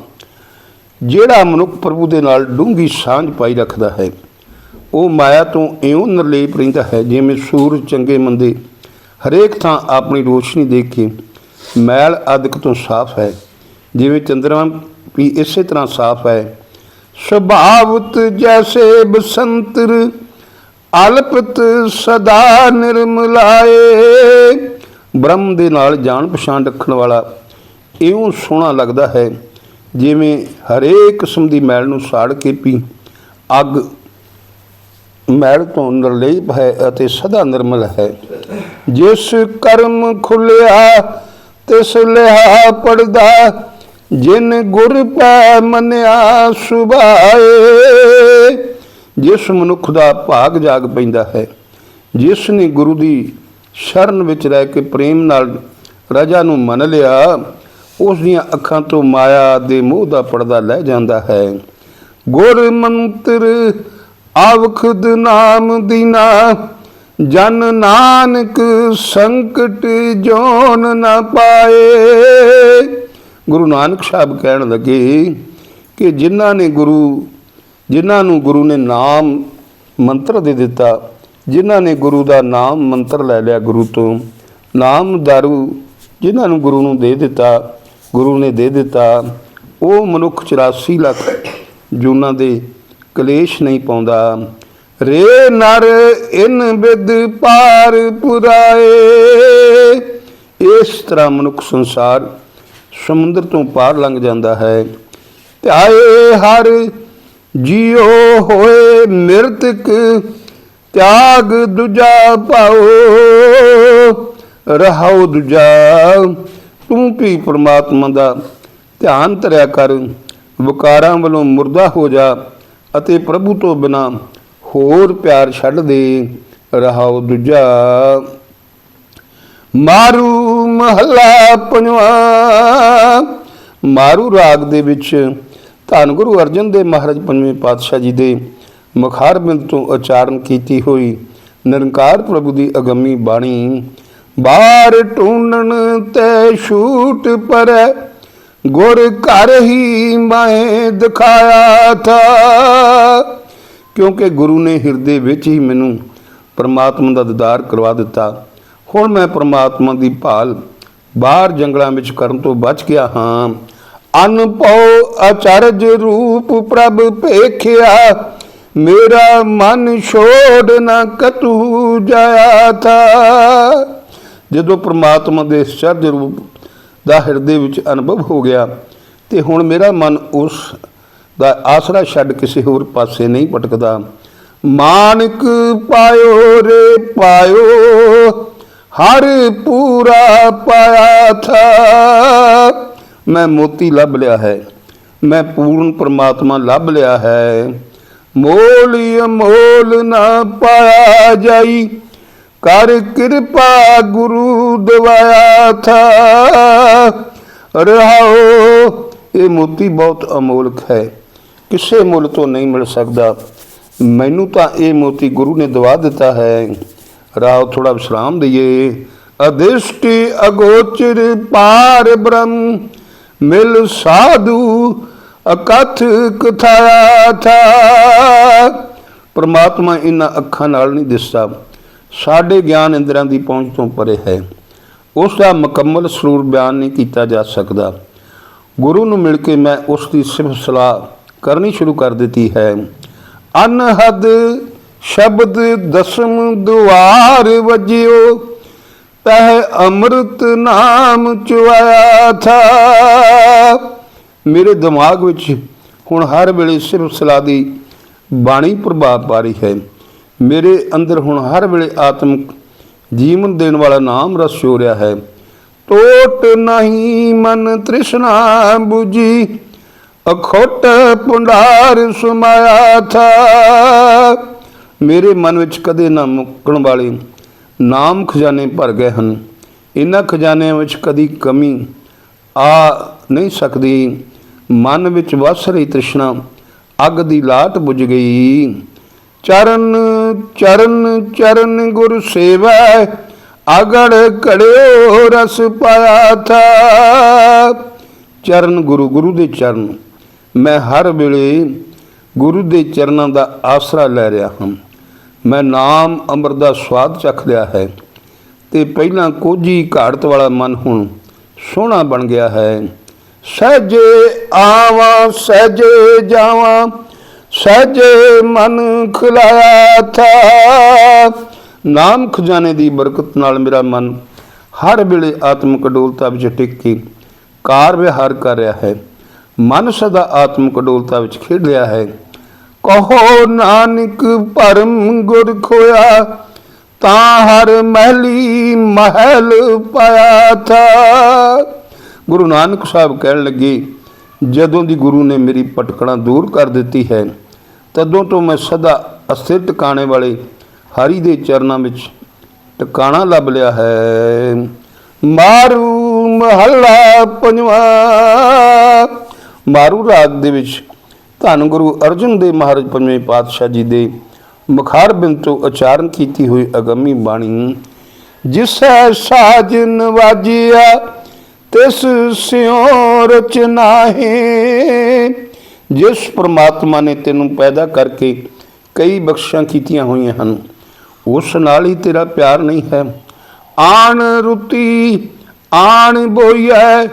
ਜਿਹੜਾ ਮਨੁੱਖ ਪ੍ਰਭੂ ਦੇ ਨਾਲ ਡੂੰਗੀ ਸਾਂਝ ਪਾਈ ਰੱਖਦਾ ਹੈ, ਉਹ ਮਾਇਆ ਤੋਂ ਇਉਂ ਨਿਰਲੇਪ ਰਹਿੰਦਾ ਹੈ ਜਿਵੇਂ ਸੂਰਜ ਚੰਗੇ ਮੰਦੇ। ਹਰੇਕ ਥਾਂ ਆਪਣੀ ਰੋਸ਼ਨੀ ਦੇਖ ਕੇ ਮੈਲ ਅਦਕ ਤੋਂ ਸਾਫ਼ ਹੈ, ਜਿਵੇਂ ਚੰਦਰਮਾ ਵੀ ਇਸੇ ਤਰ੍ਹਾਂ ਸਾਫ਼ ਹੈ। ਸੁਭਾਵਤ ਜੈਸੇ ਬਸੰਤਰ, ਅਲਪਤ ਸਦਾ ਨਿਰਮਲਾਏ। ਬ੍ਰਹਮ ਦੇ ਨਾਲ ਜਾਣ ਪਛਾਣ ਰੱਖਣ ਵਾਲਾ ਇਉਂ ਸੋਹਣਾ ਲੱਗਦਾ ਹੈ ਜਿਵੇਂ ਹਰੇਕ ਕਿਸਮ ਦੀ ਮੈਲ ਨੂੰ ਸਾੜ ਕੇ ਪੀ, ਅੱਗ ਮੈਲ ਤੋਂ ਨਿਰਲੇਪ ਹੈ ਅਤੇ ਸਦਾ ਨਿਰਮਲ ਹੈ। ਜਿਸ ਕਰਮ ਖੁੱਲਿਆ, ਤਿਸ ਲਿਆ ਪੜਦਾ, ਜਿਨ ਗੁਰ ਪੈ ਮੰਨਿਆ ਸੁਭਾਏ। ਜਿਸ ਮਨੁੱਖ ਦਾ ਭਾਗ ਜਾਗ ਪੈਂਦਾ ਹੈ, ਜਿਸ ਨੇ ਗੁਰੂ ਦੀ ਸ਼ਰਨ ਵਿੱਚ ਰਹਿ ਕੇ ਪ੍ਰੇਮ ਨਾਲ ਰਜਾ ਨੂੰ ਮੰਨ ਲਿਆ ਉਸ ਦੀਆਂ ਅੱਖਾਂ ਤੋਂ ਮਾਇਆ ਦੇ ਮੋਹ ਦਾ ਪਰਦਾ ਲੈ ਜਾਂਦਾ ਹੈ। ਗੁਰ ਮੰਤਰ ਆਵਖਦ ਨਾਮ ਦੀਨਾ, ਜਨ ਨਾਨਕ ਸੰਕਟ ਜੋਨ ਨ ਪਾਏ। ਗੁਰੂ ਨਾਨਕ ਸਾਹਿਬ ਕਹਿਣ ਲੱਗੇ ਕਿ ਜਿਨ੍ਹਾਂ ਨੇ ਗੁਰੂ, ਜਿਨ੍ਹਾਂ ਨੂੰ ਗੁਰੂ ਨੇ ਨਾਮ ਮੰਤਰ ਦੇ ਦਿੱਤਾ, ਜਿਨ੍ਹਾਂ ਨੇ ਗੁਰੂ ਦਾ ਨਾਮ ਮੰਤਰ ਲੈ ਲਿਆ ਗੁਰੂ ਤੋਂ, ਨਾਮ ਦਾਰੂ ਜਿਨ੍ਹਾਂ ਨੂੰ ਗੁਰੂ ਨੂੰ ਦੇ ਦਿੱਤਾ ਗੁਰੂ ਨੇ ਦੇ ਦਿੱਤਾ, ਉਹ ਮਨੁੱਖ 84 ਲੱਖ ਜੂਨਾਂ ਦੇ ਕਲੇਸ਼ ਨਹੀਂ ਪਾਉਂਦਾ। ਰੇ ਨਰ ਇਨ ਵਿਦ ਪਾਰ ਪੁਰਾਏ। ਇਸ ਤਰ੍ਹਾਂ ਮਨੁੱਖ ਸੰਸਾਰ ਸਮੁੰਦਰ ਤੋਂ ਪਾਰ ਲੰਘ ਜਾਂਦਾ ਹੈ। ਧਿਆਏ ਹਰ ਜੀਉ ਹੋਏ ਮਿਰਤਕ, ਤਿਆਗ ਦੁਜਾ ਪਾਓ ਰਹਾਉ ਦੁਜਾ ਤੂੰ ਵੀ ਪ੍ਰਮਾਤਮਾ ਦਾ ਧਿਆਨ ਧਰਿਆ ਕਰ, ਵਿਕਾਰਾਂ ਵੱਲੋਂ ਮੁਰਦਾ ਹੋ ਜਾ ਅਤੇ ਪ੍ਰਭੂ ਤੋਂ ਬਿਨਾ ਹੋਰ ਪਿਆਰ ਛੱਡ ਦੇ, ਰਹਾਉ ਦੂਜਾ। ਮਾਰੂ ਮਹੱਲਾ ਪੰਜਵਾ, ਮਾਰੂ ਰਾਗ ਦੇ ਵਿੱਚ ਧੰਨ ਗੁਰੂ ਅਰਜਨ ਦੇਵ ਮਹਾਰਾਜ ਪੰਜਵੇਂ ਪਾਤਸ਼ਾਹ ਜੀ ਦੇ ਮੁਖਾਰ ਬਿੰਦ ਤੋਂ ਉਚਾਰਨ ਕੀਤੀ ਹੋਈ ਨਿਰੰਕਾਰ ਪ੍ਰਭੂ ਦੀ ਅਗੰਮੀ ਬਾਣੀ ਬਾਹਰ ਟੂਣਨ ਤੇ ਛੂਟ ਪਰ, ਗੁਰ ਘਰ ਹੀ ਮੈਂ ਦਿਖਾਇਆ ਥਾ। ਕਿਉਂਕਿ ਗੁਰੂ ਨੇ ਹਿਰਦੇ ਵਿੱਚ ਹੀ ਮੈਨੂੰ ਪਰਮਾਤਮਾ ਦਾ ਦੀਦਾਰ ਕਰਵਾ ਦਿੱਤਾ। ਹੁਣ ਮੈਂ ਪਰਮਾਤਮਾ ਦੀ ਭਾਲ ਬਾਹਰ ਜੰਗਲਾਂ ਵਿੱਚ ਕਰਨ ਤੋਂ ਬਚ ਗਿਆ ਹਾਂ। ਅਨਭਉ ਅਚਰਜ ਰੂਪ ਪ੍ਰਭ ਭੇਖਿਆ, ਮੇਰਾ ਮਨ ਛੋੜ ਨਾ ਕਤੂ ਜਾਇਆ ਥਾ। ਜਦੋਂ ਪ੍ਰਮਾਤਮਾ ਦੇ ਸਰਜ ਰੂਪ ਦਾ ਹਿਰਦੇ ਵਿੱਚ ਅਨੁਭਵ ਹੋ ਗਿਆ ਤੇ ਹੁਣ ਮੇਰਾ ਮਨ ਉਸ ਦਾ ਆਸਰਾ ਛੱਡ ਕਿਸੇ ਹੋਰ ਪਾਸੇ ਨਹੀਂ ਭਟਕਦਾ। ਮਾਨਕ ਪਾਇਓ ਰੇ ਪਾਇਓ, ਹਰ ਪੂਰਾ ਪਾਇਆ ਥਾ। ਮੈਂ ਮੋਤੀ ਲੱਭ ਲਿਆ ਹੈ, ਮੈਂ ਪੂਰਨ ਪ੍ਰਮਾਤਮਾ ਲੱਭ ਲਿਆ ਹੈ। ਮੋਲ ਅਮੋਲ ਨਾ ਪਾਇਆ ਜਾਈ ਕਰ ਕਿਰਪਾ ਗੁਰੂ ਦਵਾਇਆ ਥਾ। ਰਹਾਓ, ਇਹ ਮੋਤੀ ਬਹੁਤ ਅਮੋਲਕ ਹੈ। ਕਿਸੇ ਮੁੱਲ ਤੋਂ ਨਹੀਂ ਮਿਲ ਸਕਦਾ। ਮੈਨੂੰ ਤਾਂ ਇਹ ਮੋਤੀ ਗੁਰੂ ਨੇ ਦਵਾ ਦਿੱਤਾ ਹੈ। ਰਾਓ ਥੋੜਾ ਵਿਸ਼ਰਾਮ ਦਈਏ। ਅਦਿਸ਼ਟੀ ਅਗੋਚਰ ਪਾਰ ਬ੍ਰਹਮ, ਮਿਲ ਸਾਧੂ ਅਕਥ ਕਥਾਇਆ ਥਾ। ਪਰਮਾਤਮਾ ਇਹਨਾਂ ਅੱਖਾਂ ਨਾਲ ਨਹੀਂ ਦਿਸਦਾ। ਸਾਡੇ ਗਿਆਨ ਇੰਦਰਾਂ ਦੀ ਪਹੁੰਚ ਤੋਂ ਪਰੇ ਹੈ। ਉਸ ਦਾ ਮੁਕੰਮਲ ਸਰੂਰ ਬਿਆਨ ਨਹੀਂ ਕੀਤਾ ਜਾ ਸਕਦਾ। ਗੁਰੂ ਨੂੰ ਮਿਲ ਕੇ ਮੈਂ ਉਸ ਦੀ ਸਿਫਤ ਸਲਾਹ ਕਰਨੀ ਸ਼ੁਰੂ ਕਰ ਦਿੱਤੀ ਹੈ। ਅਨਹਦ ਸ਼ਬਦ ਦਸਮ ਦੁਆਰ ਵਜਿਓ, ਤਹ ਅੰਮ੍ਰਿਤ ਨਾਮ ਚੁਆਇਆ ਥਾ। ਮੇਰੇ ਦਿਮਾਗ ਵਿੱਚ ਹੁਣ ਹਰ ਵੇਲੇ ਸਿਰਫ ਸਲਾਹ ਦੀ ਬਾਣੀ ਪ੍ਰਭਾਵ ਪਾ ਰਹੀ ਹੈ। ਮੇਰੇ ਅੰਦਰ ਹੁਣ ਹਰ ਵੇਲੇ ਆਤਮਿਕ ਜੀਵਨ ਦੇਣ ਵਾਲਾ ਨਾਮ ਰਸ ਹੋ ਰਿਹਾ ਹੈ। ਟੋਟ ਨਹੀਂ ਮਨ ਤ੍ਰਿਸ਼ਨਾ 부ਜੀ ਅਖੋਟ ਪੁੰਡਾਰ ਸਮਾਇਆ ਥਾ। ਮੇਰੇ ਮਨ ਵਿੱਚ ਕਦੇ ਨਾ ਮੁੱਕਣ ਵਾਲੇ ਨਾਮ ਖਜ਼ਾਨੇ ਭਰ ਗਏ ਹਨ। ਇਹਨਾਂ ਖਜ਼ਾਨਿਆਂ ਵਿੱਚ ਕਦੀ ਕਮੀ ਆ ਨਹੀਂ ਸਕਦੀ। ਮਨ ਵਿੱਚ ਵਸ ਰਹੀ ਤ੍ਰਿਸ਼ਨਾ, ਅੱਗ ਦੀ ਲਾਟ ਬੁਝ ਗਈ। ਚਰਨ ਚਰਨ ਚਰਨ ਗੁਰ ਸੇਵਾ, ਅਗੜ ਕੜਿਓ ਰਸ ਪਾਇਆ ਥਾ। ਚਰਨ ਗੁਰੂ ਗੁਰੂ ਦੇ ਚਰਨ। ਮੈਂ ਹਰ ਵੇਲੇ ਗੁਰੂ ਦੇ ਚਰਨਾਂ ਦਾ ਆਸਰਾ ਲੈ ਰਿਹਾ ਹਾਂ। ਮੈਂ ਨਾਮ ਅੰਮ੍ਰਿਤ ਦਾ ਸਵਾਦ ਚੱਖ ਲਿਆ ਹੈ ਤੇ ਪਹਿਲਾਂ ਕੋਝੀ ਘਾੜਤ ਵਾਲਾ ਮਨ ਹੁਣ ਸੋਹਣਾ ਬਣ ਗਿਆ ਹੈ। ਸਹਜੇ ਆਵਾਂ, ਸਹਜੇ ਜਾਵਾਂ ਸਹਜੇ ਮਨ ਖੁਲਾਇਆ ਥਾ। ਨਾਮ ਖਜ਼ਾਨੇ ਦੀ ਬਰਕਤ ਨਾਲ ਮੇਰਾ ਮਨ ਹਰ ਵੇਲੇ ਆਤਮਿਕ ਅਡੋਲਤਾ ਵਿੱਚ ਟਿਕ ਕੇ ਕਾਰ ਵਿਹਾਰ ਕਰ ਰਿਹਾ ਹੈ। ਮਨ ਸਦਾ ਆਤਮਿਕ ਅਡੋਲਤਾ ਵਿੱਚ ਖੇਡ ਰਿਹਾ ਹੈ। ਕਹੋ ਨਾਨਕ ਪਰਮ ਗੁਰ ਖੋਇਆ, ਤਾਂ ਹਰ ਮਹਿਲੀ ਮਹਿਲ ਪਾਇਆ ਥਾ। ਗੁਰੂ ਨਾਨਕ ਸਾਹਿਬ ਕਹਿਣ ਲੱਗੇ ਜਦੋਂ ਦੀ ਗੁਰੂ ਨੇ ਮੇਰੀ ਪਟਕਣਾ ਦੂਰ ਕਰ ਦਿੱਤੀ ਹੈ, ਤਦੋਂ ਤੋਂ ਮੈਂ ਸਦਾ ਅਸਥਿਰ ਟਿਕਾਣੇ ਵਾਲੇ ਹਰੀ ਦੇ ਚਰਨਾਂ ਵਿੱਚ ਟਿਕਾਣਾ ਲੱਭ ਲਿਆ ਹੈ। ਮਾਰੂ ਮਹੱਲਾ ਪੰਜਵਾ, ਮਾਰੂ ਰਾਗ ਦੇ ਵਿੱਚ ਧੰਨ ਗੁਰੂ ਅਰਜਨ ਦੇਵ ਮਹਾਰਾਜ ਪੰਜਵੇਂ ਪਾਤਸ਼ਾਹ ਜੀ ਦੇ ਮੁਖਾਰ ਬਿੰਦ ਤੋਂ ਉਚਾਰਨ ਕੀਤੀ ਹੋਈ ਅਗੰਮੀ ਬਾਣੀ, ਜਿਸੈ ਸਾਜਨ ਵਾਜਿਆ ਤਿਸ ਸਿਉ ਰਚਨਾ ਹੈ ਜਿਸ ਪ੍ਰਮਾਤਮਾ ਨੇ ਤੈਨੂੰ ਪੈਦਾ ਕਰਕੇ ਕਈ ਬਖਸ਼ਾਂ ਕੀਤੀਆਂ ਹੋਈਆਂ ਹਨ, ਉਸ ਨਾਲ ਹੀ ਤੇਰਾ ਪਿਆਰ ਨਹੀਂ ਹੈ। ਆਣ ਰੁਤੀ, ਆਣ ਬੋਈਐ,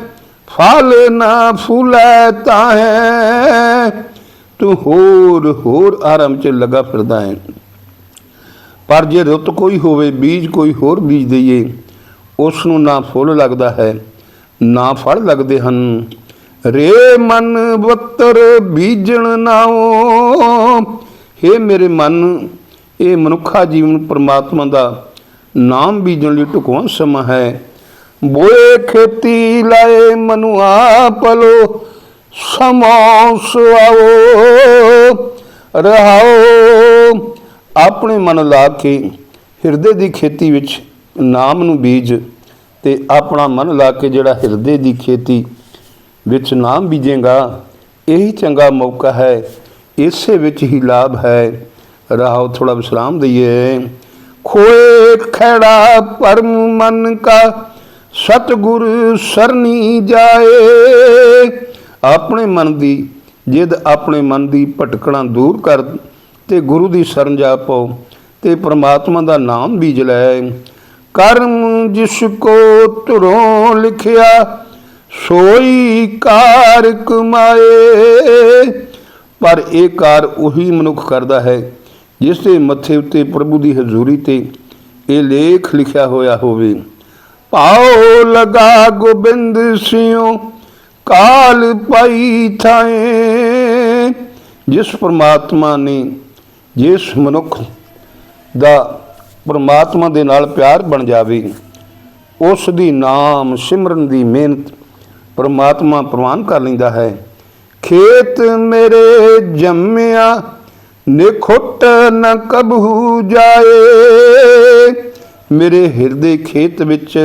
ਫਲ ਨਾ ਫੁੱਲੈ ਤਾਹੈ। ਤੂੰ ਹੋਰ ਹੋਰ ਆਰਾਮ ਚ ਲੱਗਾ ਫਿਰਦਾ ਹੈ। ਪਰ ਜੇ ਰੁੱਤ ਕੋਈ ਹੋਵੇ, ਬੀਜ ਕੋਈ ਹੋਰ ਬੀਜ ਦਈਏ, ਉਸ ਨੂੰ ਨਾ ਫੁੱਲ ਲੱਗਦਾ ਹੈ। ਨਾ ਫਲ ਲੱਗਦੇ ਹਨ। ਰੇ ਮਨ ਬੱਤਰ ਬੀਜਣ ਨਾਓ हे ਮੇਰੇ ਮਨ, ਇਹ ਮਨੁੱਖਾ ਜੀਵਨ ਪਰਮਾਤਮਾ ਦਾ ਨਾਮ ਬੀਜਣ ਲਈ ਢੁਕਵਾਂ ਸਮਾਂ ਹੈ। ਬੋਏ ਖੇਤੀ ਲਾਏ ਮਨੁਆ ਪਲੋ ਸਮੋ ਸੁਆਓ ਰਹਾਓ, ਆਪਣੇ ਮਨ ਲਾ ਕੇ ਹਿਰਦੇ ਦੀ ਖੇਤੀ ਵਿੱਚ ਨਾਮ ਨੂੰ ਬੀਜ। ਤੇ ਆਪਣਾ ਮਨ ਲਾ ਕੇ ਜਿਹੜਾ ਹਿਰਦੇ ਦੀ ਖੇਤੀ ਵਿੱਚ ਨਾਮ ਬੀਜੇਗਾ, ਇਹੀ ਚੰਗਾ ਮੌਕਾ ਹੈ। ਇਸੇ ਵਿੱਚ ਹੀ ਲਾਭ ਹੈ। ਰਾਹੋ ਥੋੜਾ ਵਿਸਰਾਮ ਦਈਏ। ਖੋਏ ਖੜਾ ਪਰਮ ਮਨ ਕਾ, ਸਤਗੁਰ ਸਰਨੀ ਜਾਏ। ਆਪਣੇ ਮਨ ਦੀ ਜਿੱਦ ਆਪਣੇ ਮਨ ਦੀ ਭਟਕਣਾ ਦੂਰ ਕਰ ਤੇ ਗੁਰੂ ਦੀ ਸ਼ਰਨ ਜਾ ਪਾਓ ਤੇ ਪ੍ਰਮਾਤਮਾ ਦਾ ਨਾਮ ਬੀਜ ਲੈ। ਕਰਮ ਜਿਸ ਕੋ ਧੁਰੋਂ ਲਿਖਿਆ, ਸੋਈ ਕਾਰ ਕਮਾਏ ਪਰ ਇਹ ਕਾਰ ਉਹੀ ਮਨੁੱਖ ਕਰਦਾ ਹੈ, ਜਿਸ ਦੇ ਮੱਥੇ ਉੱਤੇ ਪ੍ਰਭੂ ਦੀ ਹਜ਼ੂਰੀ ਤੇ ਇਹ ਲੇਖ ਲਿਖਿਆ ਹੋਇਆ ਹੋਵੇ। ਪਾਉ ਲਗਾ ਗੋਬਿੰਦ ਸਿਉ, ਕਾਲ ਪਾਈ ਥਾਏ। ਜਿਸ ਪਰਮਾਤਮਾ ਨੇ, ਜਿਸ ਮਨੁੱਖ ਦਾ ਪਰਮਾਤਮਾ ਦੇ ਨਾਲ ਪਿਆਰ ਬਣ ਜਾਵੇ। ਉਸ ਦੀ ਨਾਮ ਸਿਮਰਨ ਦੀ ਮਿਹਨਤ ਪ੍ਰਮਾਤਮਾ ਪ੍ਰਵਾਨ ਕਰ ਲੈਂਦਾ ਹੈ। ਖੇਤ ਮੇਰੇ ਜੰਮਿਆ, ਨਿਖੁੱਟ ਨ ਕਬਹੂ ਜਾਏ। ਮੇਰੇ ਹਿਰਦੇ ਖੇਤ ਵਿੱਚ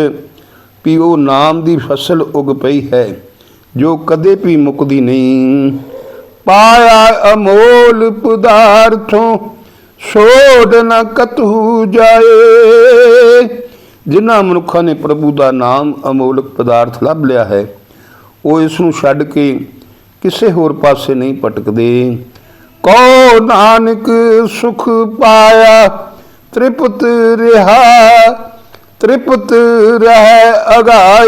ਵੀ ਉਹ ਨਾਮ ਦੀ ਫਸਲ ਉਗ ਪਈ ਹੈ, ਜੋ ਕਦੇ ਵੀ ਮੁੱਕਦੀ ਨਹੀਂ। ਪਾਇਆ ਅਮੋਲ ਪਦਾਰਥੋਂ ਛੋੜ ਨਾ ਕਤਹੂ ਜਾਏ। ਜਿਨ੍ਹਾਂ ਮਨੁੱਖਾਂ ਨੇ ਪ੍ਰਭੂ ਦਾ ਨਾਮ ਅਮੋਲਕ ਪਦਾਰਥ ਲੱਭ ਲਿਆ ਹੈ, ਉਹ ਇਸ ਨੂੰ ਛੱਡ ਕੇ ਕਿਸੇ ਹੋਰ ਪਾਸੇ ਨਹੀਂ ਭਟਕਦੇ। ਕੋ ਨਾਨਕ ਸੁਖ ਪਾਇਆ? ਤ੍ਰਿਪਤ ਰਹਾ, ਤ੍ਰਿਪਤ ਰਹਿ ਅਗਾਏ।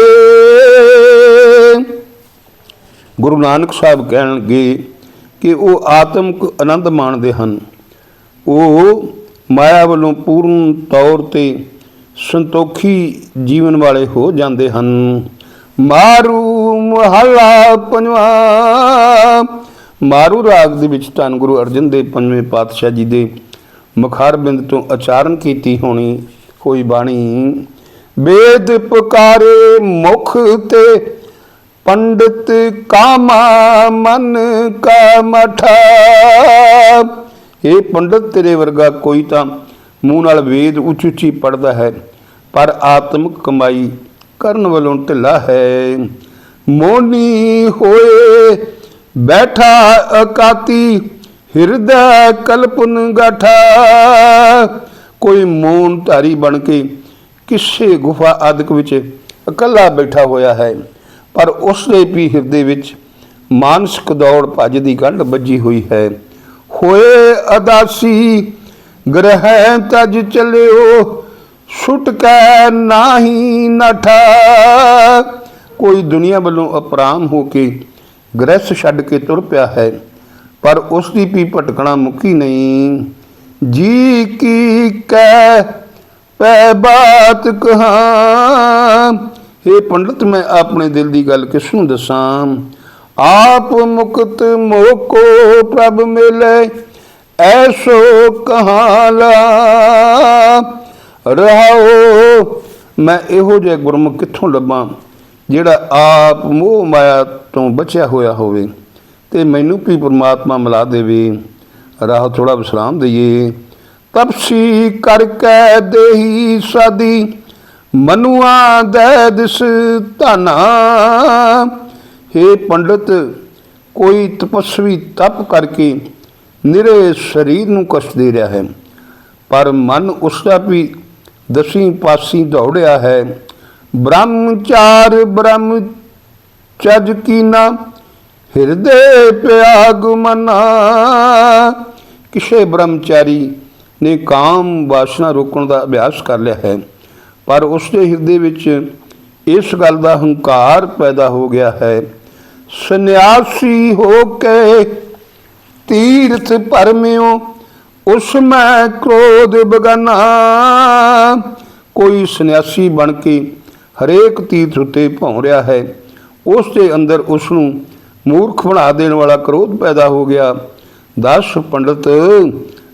ਗੁਰੂ ਨਾਨਕ ਸਾਹਿਬ ਕਹਿਣਗੇ ਕਿ ਉਹ ਆਤਮਿਕ ਆਨੰਦ ਮਾਣਦੇ ਹਨ। ਉਹ ਮਾਇਆ ਵੱਲੋਂ ਪੂਰਨ ਤੌਰ ਤੇ ਸੰਤੋਖੀ ਜੀਵਨ ਵਾਲੇ ਹੋ ਜਾਂਦੇ ਹਨ। ਮਾਰੂ ਮਹਲਾ ਪੰਜਵਾ, ਮਾਰੂ ਰਾਗ ਦੇ ਵਿੱਚ ਧੰਨ ਗੁਰੂ ਅਰਜਨ ਦੇਵ ਪੰਜਵੇਂ ਪਾਤਸ਼ਾਹ ਜੀ ਦੇ ਮੁਖਾਰਬਿੰਦ ਤੋਂ ਉਚਾਰਨ ਕੀਤੀ ਹੋਣੀ ਹੋਈ ਬਾਣੀ। ਵੇਦ ਪੁਕਾਰੇ ਮੁਖ ਤੇ ਪੰਡਤ ਕਾਮਾ ਮਨ ਕਾ ਮਠਾ। ਇਹ ਪੰਡਿਤ, ਤੇਰੇ ਵਰਗਾ ਕੋਈ ਤਾਂ ਮੂੰਹ ਨਾਲ ਵੇਦ ਉੱਚੀ ਉੱਚੀ ਪੜਦਾ ਹੈ, ਪਰ ਆਤਮਿਕ ਕਮਾਈ ਕਰਨ ਵੱਲੋਂ ਢਿੱਲਾ ਹੈ। ਮੋਨੀ ਹੋਏ, ਬੈਠਾ ਅਕਾਤੀ ਹਿਰਦੈ ਕਲਪਨ ਗਾਠਾ। ਕੋਈ ਮੋਨ ਧਾਰੀ ਬਣ ਕੇ ਕਿਸੇ ਗੁਫਾ ਆਦਿਕ ਵਿੱਚ ਇਕੱਲਾ ਬੈਠਾ ਹੋਇਆ ਹੈ, ਪਰ ਉਸ ਦੇ ਵੀ ਹਿਰਦੇ ਵਿੱਚ ਮਾਨਸਿਕ ਦੌੜ ਭੱਜ ਦੀ ਗੰਢ ਵੱਜੀ ਹੋਈ ਹੈ। ਹੋਏ ਅਦਾਸੀ, ਗ੍ਰਹਿ ਤਜ ਚਲਿਓ, ਛੁਟ ਨਾਹੀ ਨਠਾ ਕੋਈ ਦੁਨੀਆ ਵੱਲੋਂ ਅਪਰਾਮ ਹੋ ਕੇ ਗ੍ਰਹਿ ਛੱਡ ਕੇ ਤੁਰ ਪਿਆ ਹੈ, ਪਰ ਉਸ ਦੀ ਵੀ ਭਟਕਣਾ ਮੁੱਕੀ ਨਹੀਂ। ਜੀ ਕੀ ਕਹਿ, ਪੈ ਬਾਤ ਕਹਾ। हे ਪੰਡਤ, ਮੈਂ ਆਪਣੇ ਦਿਲ ਦੀ ਗੱਲ ਕਿਸ ਨੂੰ ਦੱਸਾਂ? ਆਪ ਮੁਕਤ ਮੋਕੋ ਪ੍ਰਭ ਮਿਲੇ, ਐਸੋ ਕਹਾਲਾ। ਰਹਾਓ, ਮੈਂ ਇਹੋ ਜਿਹਾ ਗੁਰਮੁਖ ਕਿੱਥੋਂ ਲੱਭਾਂ, ਜਿਹੜਾ ਆਪ ਮੋਹ ਮਾਇਆ ਤੋਂ ਬਚਿਆ ਹੋਇਆ ਹੋਵੇ? ਤੇ ਮੈਨੂੰ ਵੀ ਪ੍ਰਮਾਤਮਾ ਮਿਲਾ ਦੇਵੇ? ਰਾਹ ਥੋੜਾ ਵਿਸਰਾਮ ਦਈਏ। ਤਪਸੀ ਕਰਕੇ ਦੇਹੀ ਸਾਦੀ, ਮਨੁਆ ਦੇ ਦਿਸ ਧਨਾ। हे ਪੰਡਤ, ਕੋਈ ਤਪਸਵੀ ਤਪ ਕਰਕੇ ਨਿਰੇ ਸਰੀਰ ਨੂੰ ਕਸ਼ਟ ਦੇ ਰਿਹਾ ਹੈ। ਪਰ ਮਨ ਉਸ ਦਾ ਵੀ ਦਸੀ ਪਾਸੀ ਦੌੜਿਆ ਹੈ। ਬ੍ਰਹਮਚਾਰ, ਬ੍ਰਹਮ ਚਜ ਕੀਨਾ ਹਿਰਦੇ ਪਿਆਗ ਮਨਾ। ਕਿਸੇ ਬ੍ਰਹਮਚਾਰੀ ਨੇ ਕਾਮ ਵਾਸਨਾ ਰੋਕਣ ਦਾ ਅਭਿਆਸ ਕਰ ਲਿਆ ਹੈ। ਪਰ ਉਸ ਦੇ ਹਿਰਦੇ ਵਿੱਚ ਇਸ ਗੱਲ ਦਾ ਹੰਕਾਰ ਪੈਦਾ ਹੋ ਗਿਆ ਹੈ ਸੰਨਿਆਸੀ ਹੋ ਕੇ ਤੀਰਥ ਪਰਮਿਓ, ਉਸ ਮੈਂ ਕ੍ਰੋਧ ਬਗਨਾ। ਕੋਈ ਸੰਨਿਆਸੀ ਬਣ ਕੇ ਹਰੇਕ ਤੀਰਥ ਉੱਤੇ ਭੌਂ ਰਿਹਾ ਹੈ, ਉਸ ਦੇ ਅੰਦਰ ਉਸ ਨੂੰ ਮੂਰਖ ਬਣਾ ਦੇਣ ਵਾਲਾ ਕ੍ਰੋਧ ਪੈਦਾ ਹੋ ਗਿਆ। ਦਸ ਪੰਡਤ,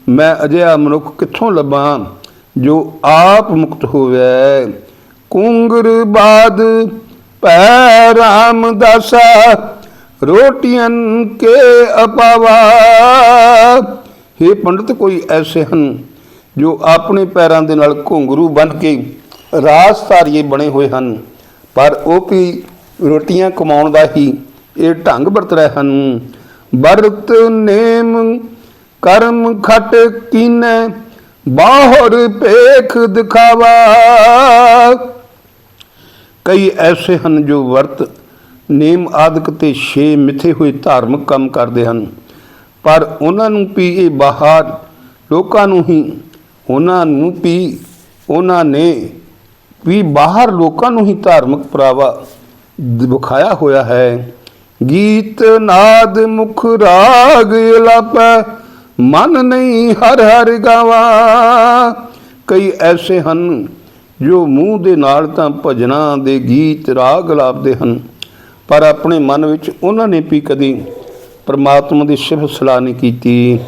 ਮੈਂ ਅਜਿਹਾ ਮਨੁੱਖ ਕਿੱਥੋਂ ਲੱਭਾਂ ਜੋ ਆਪ ਮੁਕਤ ਹੋਵੇ? ਕੁੰਗਰ ਬਾਦ ਪੈ ਰਾਮਦਾਸਾ ਰੋਟੀਆਂ ਕੇ ਅਪਾਵਾ। हे ਪੰਡਤ, ਕੋਈ ਐਸੇ ਹਨ ਜੋ ਆਪਣੇ ਪੈਰਾਂ ਦੇ ਨਾਲ ਘੁੰਗਰੂ ਬਨ ਕੇ ਰਾਜਧਾਰੀਏ ਬਣੇ ਹੋਏ ਹਨ, ਪਰ ਉਹ ਵੀ ਰੋਟੀਆਂ ਕਮਾਉਣ ਦਾ ਹੀ ਇਹ ਢੰਗ ਵਰਤ ਰਹੇ ਹਨ। ਵਰਤ ਨੇਮ, ਕਰਮ ਖਟ ਕੀਨੈ, ਬਾਹਰ ਪੇਖ ਦਿਖਾਵਾ। ਕਈ ਐਸੇ ਹਨ ਜੋ ਵਰਤ, ਨੇਮ ਆਦਿਕ ਤੇ ਛੇ ਮਿੱਥੇ ਹੋਏ ਧਾਰਮਿਕ ਕੰਮ ਕਰਦੇ ਹਨ। ਪਰ ਉਹਨਾਂ ਨੂੰ ਵੀ ਇਹ ਬਾਹਰ ਲੋਕਾਂ ਨੂੰ ਹੀ, ਉਹਨਾਂ ਨੂੰ ਵੀ, ਉਹਨਾਂ ਨੇ ਵੀ ਬਾਹਰ ਲੋਕਾਂ ਨੂੰ ਹੀ ਧਾਰਮਿਕ ਪ੍ਰਾਵਾ ਵਿਖਾਇਆ ਹੋਇਆ ਹੈ। ਗੀਤ ਨਾਦ ਮੁਖ ਰਾਗ ਅਲਾਪੈ, ਮਨ ਨਹੀਂ ਹਰ ਹਰ ਗਾਵਾ। ਕਈ ਐਸੇ ਹਨ ਜੋ ਮੂੰਹ ਦੇ ਨਾਲ ਤਾਂ ਭਜਨਾਂ ਦੇ ਗੀਤ ਰਾਗ ਲਾਪਦੇ ਹਨ, ਪਰ ਆਪਣੇ ਮਨ ਵਿੱਚ ਉਹਨਾਂ ਨੇ ਵੀ ਕਦੀ ਪਰਮਾਤਮਾ ਦੀ ਸਿਫਤ ਸਲਾਹ ਨਹੀਂ ਕੀਤੀ।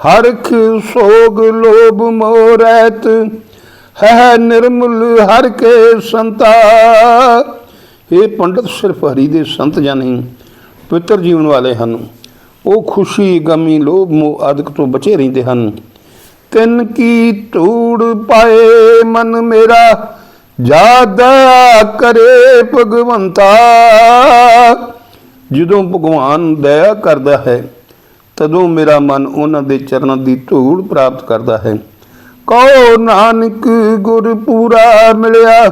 ਹਰਖ ਸੋਗ ਲੋਭ ਮੋਹ ਰਹਿਤ ਹੈ ਨਿਰਮਲ ਹਰ ਕੇ ਸੰਤਾ। ਇਹ ਪੰਡਤ ਸਿਰਫ ਹਰੀ ਦੇ ਸੰਤ ਜਾਂ ਨਹੀਂ, ਪਵਿੱਤਰ ਜੀਵਨ ਵਾਲੇ ਹਨ। ਉਹ ਖੁਸ਼ੀ, ਗਮੀ, ਲੋਭ ਮੋਹ ਆਦਿਕ ਤੋਂ ਬਚੇ ਰਹਿੰਦੇ ਹਨ। ਤਿੰਨ ਕੀ ਧੂੜ ਪਾਏ ਮਨ ਮੇਰਾ, ਜਾਦਾ ਕਰੇ ਭਗਵੰਤਾ। ਜਦੋਂ ਭਗਵਾਨ ਦਇਆ ਕਰਦਾ ਹੈ, ਤਦੋਂ ਮੇਰਾ ਮਨ ਉਹਨਾਂ ਦੇ ਚਰਨਾਂ ਦੀ ਧੂੜ ਪ੍ਰਾਪਤ ਕਰਦਾ ਹੈ। ਕਹੋ ਨਾਨਕ ਗੁਰ ਪੂਰਾ ਮਿਲਿਆ,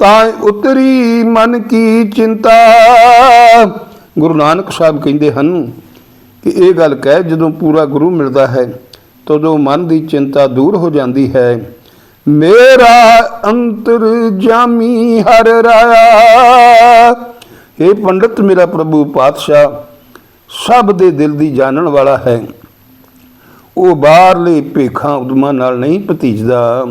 ਤਾਂ ਉਤਰੀ ਮਨ ਕੀ ਚਿੰਤਾ। ਗੁਰੂ ਨਾਨਕ ਸਾਹਿਬ ਕਹਿੰਦੇ ਹਨ ਕਿ ਇਹ ਗੱਲ ਕਹਿ ਜਦੋਂ ਪੂਰਾ ਗੁਰੂ ਮਿਲਦਾ ਹੈ ਤਦੋਂ ਮਨ ਦੀ ਚਿੰਤਾ ਦੂਰ ਹੋ ਜਾਂਦੀ ਹੈ। ਮੇਰਾ ਅੰਤਰ ਜਾਮੀ ਹਰ ਰਾਇਆ। ਇਹ ਪੰਡਤ, ਮੇਰਾ ਪ੍ਰਭੂ ਪਾਤਸ਼ਾਹ, ਸਭ ਦੇ ਦਿਲ ਦੀ ਜਾਣਨ ਵਾਲਾ ਹੈ। ਉਹ ਬਾਹਰਲੇ ਭੇਖਾਂ ਉਦਮਾਂ ਨਾਲ ਨਹੀਂ ਭਤੀਜਦਾ।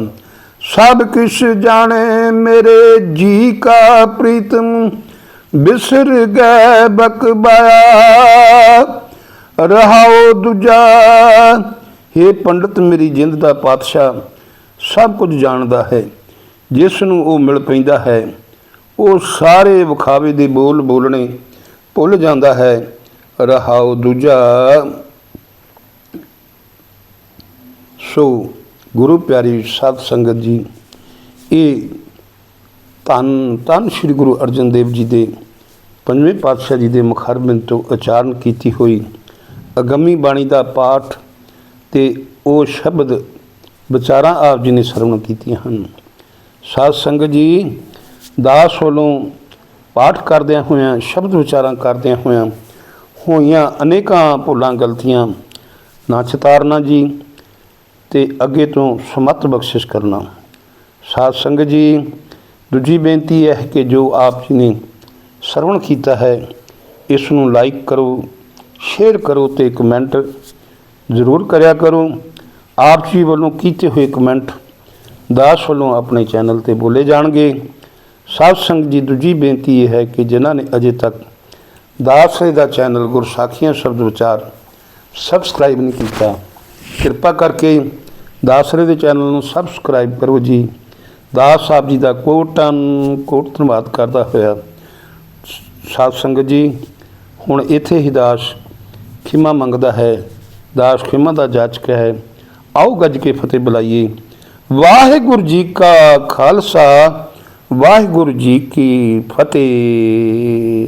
ਸਭ ਕਿਛ ਜਾਣੇ ਮੇਰੇ ਜੀ ਕਾ ਪ੍ਰੀਤਮ, ਬਿਸਰ ਗਏ ਬਕਬਾਇਆ। ਰਹਾਓ ਦੂਜਾ हे ਪੰਡਤ, ਮੇਰੀ ਜਿੰਦ ਦਾ ਪਾਤਸ਼ਾਹ, ਸਭ ਕੁਝ ਜਾਣਦਾ ਹੈ। ਜਿਸ ਨੂੰ ਉਹ ਮਿਲ ਪੈਂਦਾ ਹੈ, ਉਹ ਸਾਰੇ ਵਿਖਾਵੇ ਦੇ ਬੋਲ ਬੋਲਣੇ ਭੁੱਲ ਜਾਂਦਾ ਹੈ। ਰਹਾਓ ਦੂਜਾ। ਸੋ ਗੁਰੂ ਪਿਆਰੀ ਸਾਧ ਸੰਗਤ ਜੀ, ਇਹ ਧੰਨ ਧੰਨ ਸ੍ਰੀ ਗੁਰੂ ਅਰਜਨ ਦੇਵ ਜੀ ਦੇ ਪੰਜਵੇਂ ਪਾਤਸ਼ਾਹ ਜੀ ਦੇ ਮੁਖਰਬਿੰਦ ਤੋਂ ਉਚਾਰਨ ਕੀਤੀ ਹੋਈ ਅਗੰਮੀ ਬਾਣੀ ਦਾ ਪਾਠ ਤੇ ਉਹ ਸ਼ਬਦ ਵਿਚਾਰਾਂ ਆਪ ਜੀ ਨੇ ਸਰਵਣ ਕੀਤੀਆਂ ਹਨ। ਸਾਧ ਸੰਗਤ ਜੀ, ਦਾਸ ਵੱਲੋਂ ਪਾਠ ਕਰਦਿਆਂ ਹੋਇਆਂ, ਸ਼ਬਦ ਵਿਚਾਰਾਂ ਕਰਦਿਆਂ ਹੋਇਆਂ ਹੋਈਆਂ ਅਨੇਕਾਂ ਭੁੱਲਾਂ, ਗਲਤੀਆਂ ਨਾ ਚਤਾਰਨਾ ਜੀ ਤੇ ਅੱਗੇ ਤੋਂ ਸਮਤ ਬਖਸ਼ਿਸ਼ ਕਰਨਾ। ਸਾਧ ਸੰਗਤ ਜੀ, ਦੂਜੀ ਬੇਨਤੀ ਇਹ ਹੈ ਕਿ ਜੋ ਆਪ ਜੀ ਨੇ ਸਰਵਣ ਕੀਤਾ ਹੈ, ਇਸ ਨੂੰ ਲਾਈਕ ਕਰੋ ਸ਼ੇਅਰ ਕਰੋ ਤੇ ਕਮੈਂਟ ਜ਼ਰੂਰ ਕਰਿਆ ਕਰੋ। ਆਪ ਜੀ ਵੱਲੋਂ ਕੀਤੇ ਹੋਏ ਕਮੈਂਟ ਦਾਸ ਵੱਲੋਂ ਆਪਣੇ ਚੈਨਲ ਤੇ ਬੋਲੇ ਜਾਣਗੇ। ਸਾਧ ਸੰਗਤ ਜੀ ਦੂਜੀ ਬੇਨਤੀ ਇਹ ਹੈ ਕਿ ਜਿਨ੍ਹਾਂ ਨੇ ਅਜੇ ਤੱਕ ਦਾਸ ਦਾ ਚੈਨਲ ਗੁਰਸਾਖੀਆਂ ਸ਼ਬਦ ਵਿਚਾਰ ਸਬਸਕ੍ਰਾਈਬ ਨਹੀਂ ਕੀਤਾ, ਕਿਰਪਾ ਕਰਕੇ ਦਾਸਰੇ ਦੇ ਚੈਨਲ ਨੂੰ ਸਬਸਕ੍ਰਾਈਬ ਕਰੋ ਜੀ। ਦਾਸ ਸਾਹਿਬ ਜੀ ਦਾ ਕੋਟਨ ਕੋਟ ਧੰਨਵਾਦ ਕਰਦਾ ਹੋਇਆ ਸਾਧ ਸੰਗਤ ਜੀ, ਹੁਣ ਇੱਥੇ ਹੀ ਦਾਸ ਖਿਮਾ ਮੰਗਦਾ ਹੈ। ਦਾਸ ਖਿਮਾ ਦਾ ਜਾਚਕ ਹੈ। ਆਓ ਗੱਜ ਕੇ ਫਤਿਹ ਬੁਲਾਈਏ। ਵਾਹਿਗੁਰੂ ਜੀ ਕਾ ਖਾਲਸਾ, ਵਾਹਿਗੁਰੂ ਜੀ ਕੀ ਫਤਿਹ।